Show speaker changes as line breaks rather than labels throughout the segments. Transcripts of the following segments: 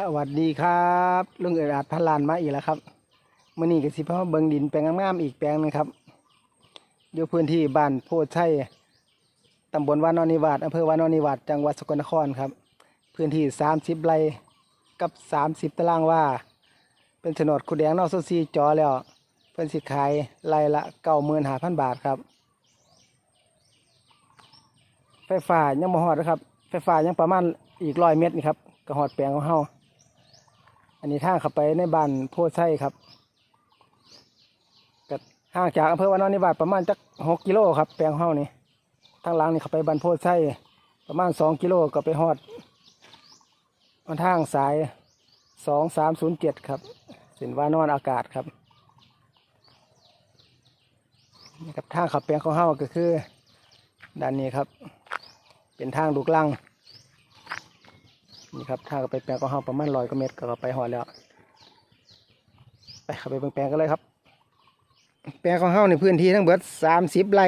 สวัสดีครับลุงเอิดอาจพันลานมาอีกแล้วครับมื่อนี้ก็สิพามาเบิงดินแปลงงามๆอีกแปลงหนึงครับอยู่พื้นที่บ้านโพชัยตำบลวานอนนิวาสอำเภอวานอนนิวาสจังหวัดสกลนครครับ พื้นที่สามสิบไร่กับสามสิบตารางว่า เป็นโฉนดขุดแดงนอกโซซีจอแล้ว เพิ่นสิขายไร่ละเก้าหมื่นห้าพันบาทครับ ไฟฟ้ายังบ่ฮอดนะครับ ไฟฟ้ายังประมาณอีกร้อยเมตรนี่ครับก็ฮอดแปลงของเฮา อันนี้ทางเข้าไปในบ้านโพธิ์ไส้ครับก็ห่างจากอำเภอวานอนนิวาสประมาณจักหกกิโลครับ แปลงของเฮานี่ทางหลังนี่เข้าไปบ้านโพธิ์ไส้ประมาณสองกิโลก็ไปฮอดมันทางสายสองสามศูนย์เจ็ดครับสินวานอนอากาศครับนี่ครับทางขับแปลงของเฮาก็คือด้านนี้ครับ เป็นทางลูกลัง นี่ครับทาไปแปลงของเฮาประมาณร้อยกว่าเมตรก็ไปหอดแล้ว ไปเข้าไปเบิ่งแปลงกันเลยครับ แปลงของเฮาในพื้นที่ทั้งเบิดสามสิบไร่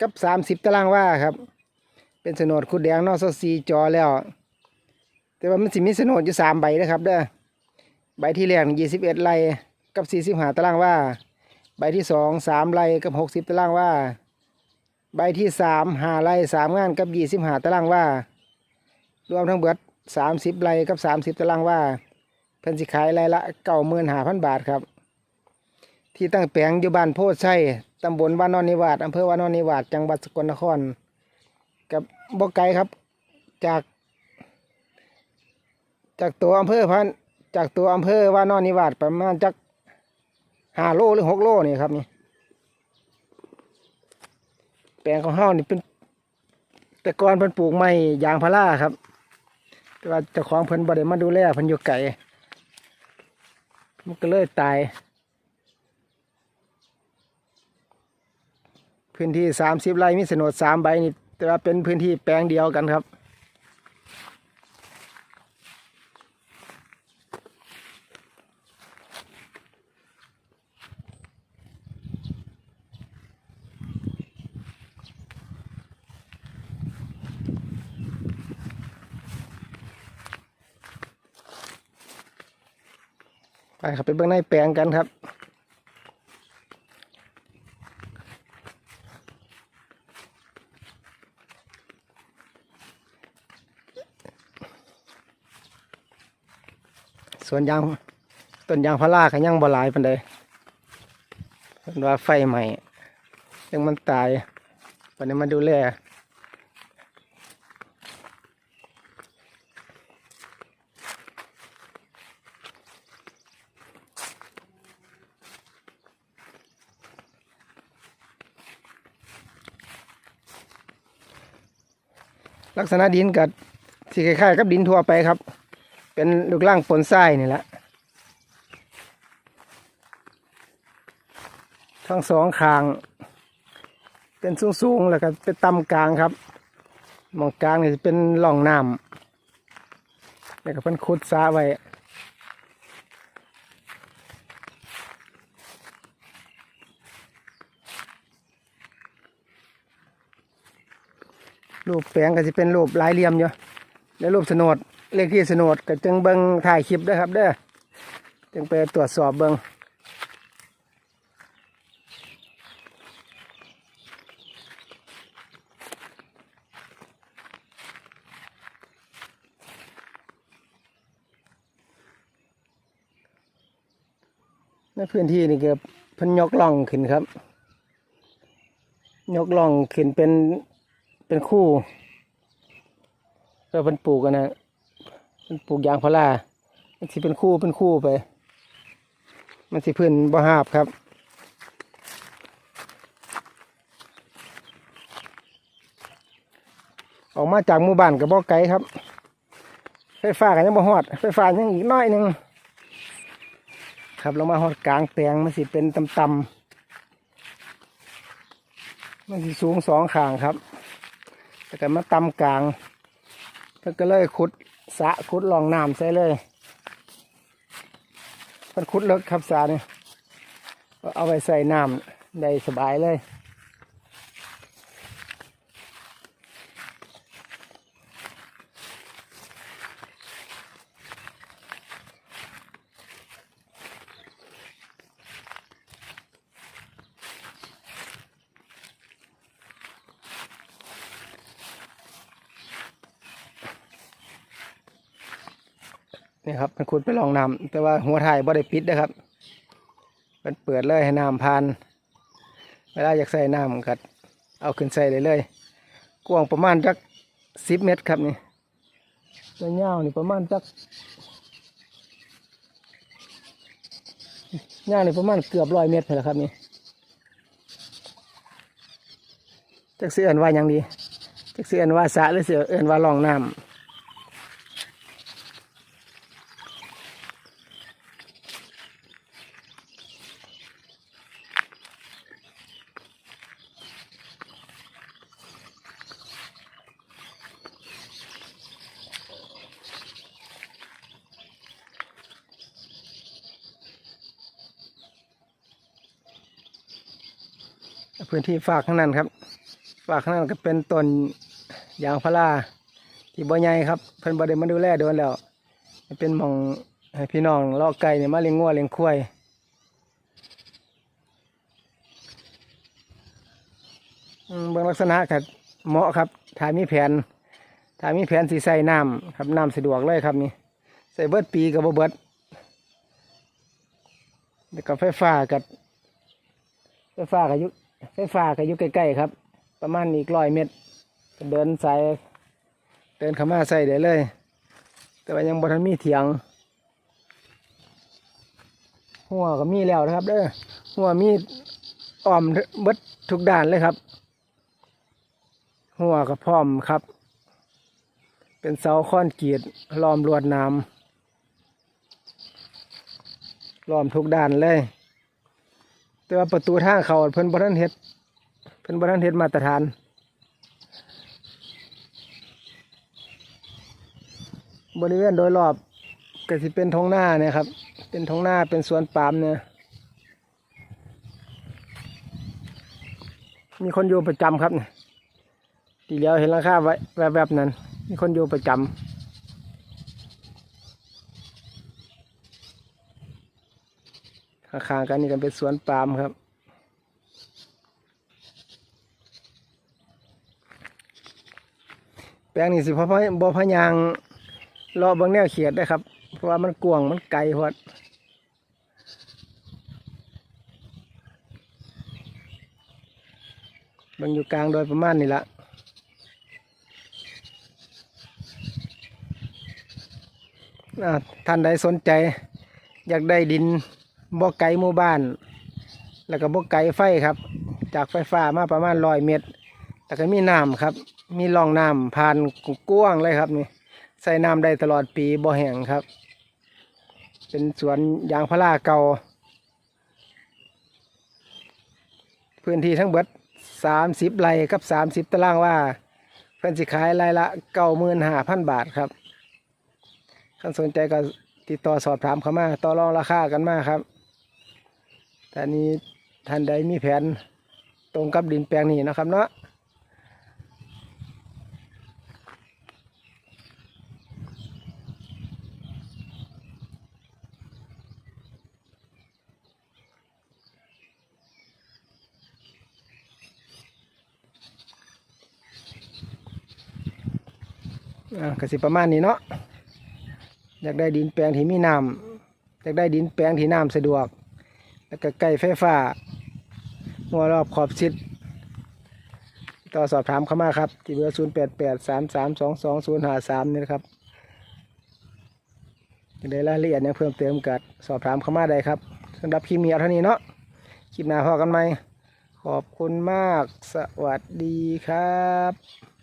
กับสามสิบตารางว่าครับ เป็นโฉนดขุดแดงนอกโซซีจอแล้ว แต่ว่ามันสิมีโฉนดอยู่สามใบนะครับเด้อใบที่แรกยี่สิบเอ็ดไร่กับสี่สิบห้าตารางว่า ใบที่สองสามไร่กับหกสิบตารางว่า ใบที่สามหาไร่สามงานกับยี่สิบหาตารางว่า รวมทั้งเบิด สามสิบไร่กับสามสิบตารางว่าเพิ่นสิขายไร่ละเก้าหมื่นหาพันบาทครับ ที่ตั้งแปลงอยู่บ้านโพธิ์ชัยตำบลวานอนนิวาสอำเภอวานอนนิวาสจังหวัดสกลนคร กับบ่ไกลครับ จาก จากตัวอำเภอพันจากตัวอำเภอวานอนนิวาสประมาณจักห้าโลหรือหกโลนี่ครับนี่แปลงของเฮานี่เป็นแต่ก่อนเพิ่นปลูกไม้ยางพาราครับ แต่ว่าเจ้าของเพิ่นบ่ได้มาดูแลเพิ่นอยู่ไกลมันก็เลยตาย พื้นที่สามสิบไร่มีโฉนดสามใบนี่แต่ว่าเป็นพื้นที่แปลงเดียวกันครับ ไปครับไปเบื้องในแปลงกันครับส่วนยางต้นยางพาราก็ยังบ่หลายปานใดเพิ่นว่าไฟใหม่ยังมันตายปานนี้มาดูแล ลักษณะดินกับที่คล้ายๆกับดินทั่วไปครับ เป็นลูกล่างปนทรายนี่แหละทั้งสองคาง เป็นสูงๆแล้วก็เป็นต่ำกลางครับหมองกลางนี่เป็นร่องน้ำแล้วก็เป็นขุดซาไว้ รูปแปลงก็จะเป็นรูปหลายเหลี่ยมอยู่แล้วรูปโฉนดเลขที่โฉนดก็จึงเบิงถ่ายคลิปด้วยครับเด้อจึงไปตรวจสอบเบิงในพื้นที่นี่ก็เพิ่นยกล่องขึ้นครับ ยกล่องขึ้นเป็น เป็นคู่ก็เพิ่นปลูกกันนะมันปลูกยางพารามันสิเป็นคู่เป็นคู่ไป มันสิพื้นบ่หาบครับออกมาจากหมู่บ้านกับบ่ไกลครับ ไฟฟ้ากันยังบ่ฮอด ไฟฟ้ายังอีกน้อยหนึงครับเรามาฮอดกลางแปลงมันสิเป็นตำๆมันสิสูงสองขางครับ แต่ก็มาตำกลางเพิ่นก็เลยขุดสะขุดลองน้ำใส่เลยเพิ่นขุดเลิกครับสานี่เอาไปใส่น้ำได้สบายเลย นี่ครับมันขุดไปลองน้ำแต่ว่าหัวถ่ายบ่ได้ปิดนะครับมันเปิดเลยให้น้ำผ่านเวลาอยากใส่น้ำก็เอาขึ้นใส่เลยเลยกว้างประมาณจักสิบเมตรครับนี่ตัวยาวนี่ประมาณจักยาวนี่ประมาณเกือบร้อยเมตรเลยครับนี่จักเสือเอนว่าหยังดีจักเสือเอนว่าสะหรือเสือเอนว่าลองน้ำ พื้นที่ฝากข้างนั้นครับ ฝากข้างนั้นก็เป็นต้นยางพาราที่บ่ใหญ่ครับเพิ่นบ่ได้มาดูแลโดนแล้วเป็นหมองให้พี่น้องเลาะไก่เนี่ยมาเลี้ยงงัวเลี้ยงควายเบื้องลักษณะก็เหมาะครับถ้ามีแผนถ้ามีแผนสีใส่น้ำครับน้ำสะดวกเลยครับนี่ใส่เบิดปีกับบ่เบิดแล้วก็ไฟฟ้ากับไฟฟ้ากับยุ ไฟฟ้าก็อยู่ใกล้ๆครับ ประมาณอีกร้อยเมตรเดินสายเดินข้ามาใส่ได้เลย แต่ว่ายังบทันมีเถียง หัวก็มีแล้วนะครับเด้อหัวมีอ้อมเบิดทุกด้านเลยครับ หัวก็พร้อมครับ เป็นเสาค้อนกีดล้อมลวดน้ำล้อมทุกด้านเลย แต่ว่าประตูทางเขาเพิ่นบ่ทันเฮ็ดเพิ่นบ่ทันเฮ็ดมาตรฐานบริเวณโดยรอบก็สิเป็นท้องหน้าเนี่ยครับ เป็นท้องหน้าเป็นสวนปาล์มเนี่ย มีคนอยู่ประจำครับเนี่ยทีเดียวเห็นราคาไว้แวบๆนั้น มีคนอยู่ประจำ ข้างๆกันนี่ก็เป็นสวนปาล์มครับ แปลงนี้สิเพอพบ่พะยางรอบางแนวเขียดได้ครับ เพราะว่ามันกวงมันไกลพอดบางอยู่กลางโดยประมาณนี่ละท่านใดสนใจ อยากได้ดิน บ่ไกลหมู่บ้าน แล้วก็บ่ไกลไฟครับ จากไฟฟ้ามาประมาณร้อยเมตร แล้วก็มีน้ำครับ มีร่องน้ำผ่านกว้างเลยครับนี่ใส่น้ำได้ตลอดปีบ่แห้งครับ เป็นสวนยางพาราเก่า พื้นที่ทั้งเบิดสามสิบไร่กับสามสิบตารางว่าเพิ่อนสิขายไร่ละเก้าหมื่นห้าพันบาทครับท่านสนใจก็ติดต่อสอบถามเข้ามา ต่อรองราคากันมากครับ แต่นี้ท่านใดมีแผนตรงกับดินแปลงนี้นะครับเนาะก็สิประมาณนี้เนาะอยากได้ดินแปลงที่มีน้ำอยากได้ดินแปลงที่น้ำสะดวก แล้วก็ใกล้ไฟฟ้าหัวรอบขอบชิด ต่อสอบถามเข้ามาครับ ที่เบอร์ศูนย์แปดแปดสามสามสองสองศูนย์ห้าสามนี่นะครับอยากได้รายละเอียดเนี่ยงเพิ่มเติมกัดสอบถามเข้ามาได้ครับสำหรับคลิปนี้เอาเท่านี้เนาะคลิปหน้าพอกันไหมขอบคุณมากสวัสดีครับ